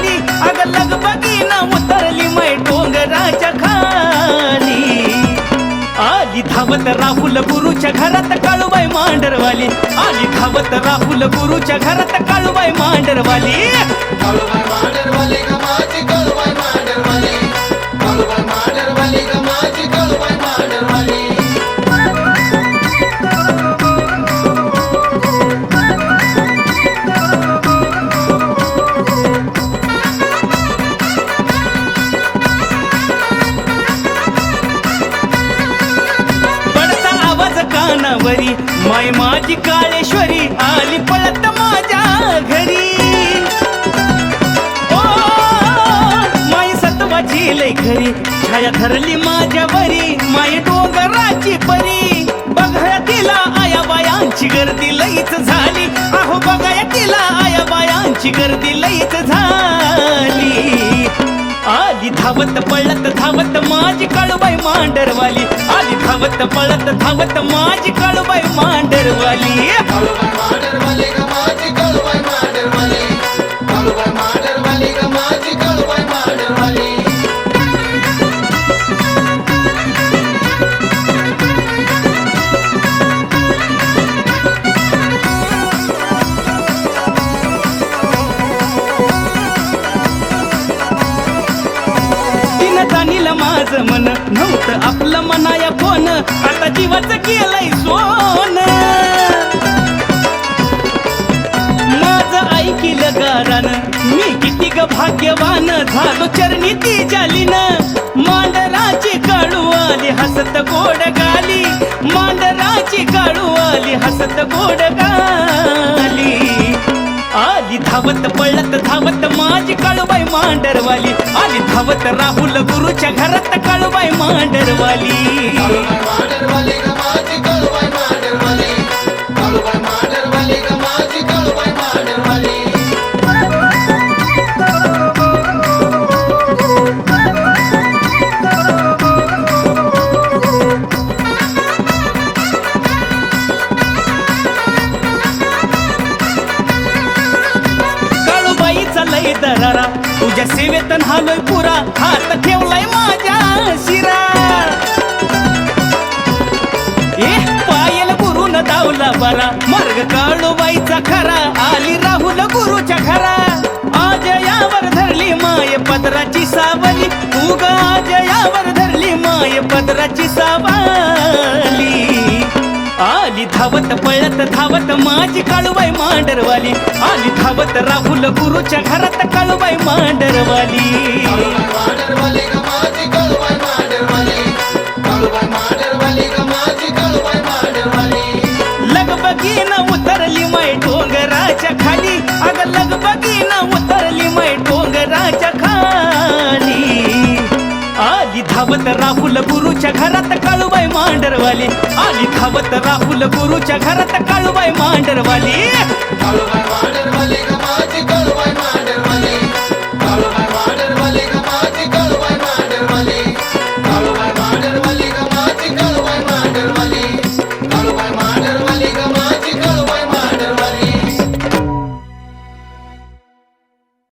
झाली अग लगबगीन उतरली मै डोंगराच्या खाली. आली धावत राहुल गुरुच्या घरात काळूबाई मांडरवाली. आली धावत राहुल गुरुच्या घरात काळूबाई मांडरवाली. माय माझी काळेश्वरी आली पळत माझ्या घरी. ओ माय सत्वाची लय घरी छाया धरली माझ्यावरी माय डोंगराची परी. बघ तिला आली धावत पळत धावत माझी काळूबाई मांडरवाली. आली धावत पळत धावत माझी काळूबाई मांडरवाली. मन नव्हतं आपलं मनाया कोण आता जीवाचं केलंय सोन. माझं ऐकिल गारान मी किती ग भाग्यवान झालो चरणी ती जालीन मांडराची काळू आली हसत गोड गाली. मांडराची काळू आली हसत गोड गाली. आली धावत माझी काळूबाई मांडरवाली. आली धावत राहुल गुरुच्या घरात काळूबाई मांडरवाली. मांडरवाली माझी काळूबाई करारा तुझ्या सेवेत हालोय पुरा. हात ठेवलाय माझ्या शिरा. ए पायल गुरुन दावला बरा. मार्ग काळूबाईचा खरा. आली राहुल गुरुच्या खरा आज यावर धरली माय पदराची सावली. उग आज यावर धरली माय पदराची सावली. धावत पळत धावत माझी काळूबाई मांडरवाली. आली धावत राहुल गुरुच्या घरात काळूबाई मांडरवाली. काळूबाई मांडरवाली माझी काळूबाई मांडरवाली? राहुल गुरुच्या घरात काळूबाई मांडरवाली. आली खावत राहुल गुरुच्या घरात काळूबाई मांडरवाली. काळूबाई मांडरवाली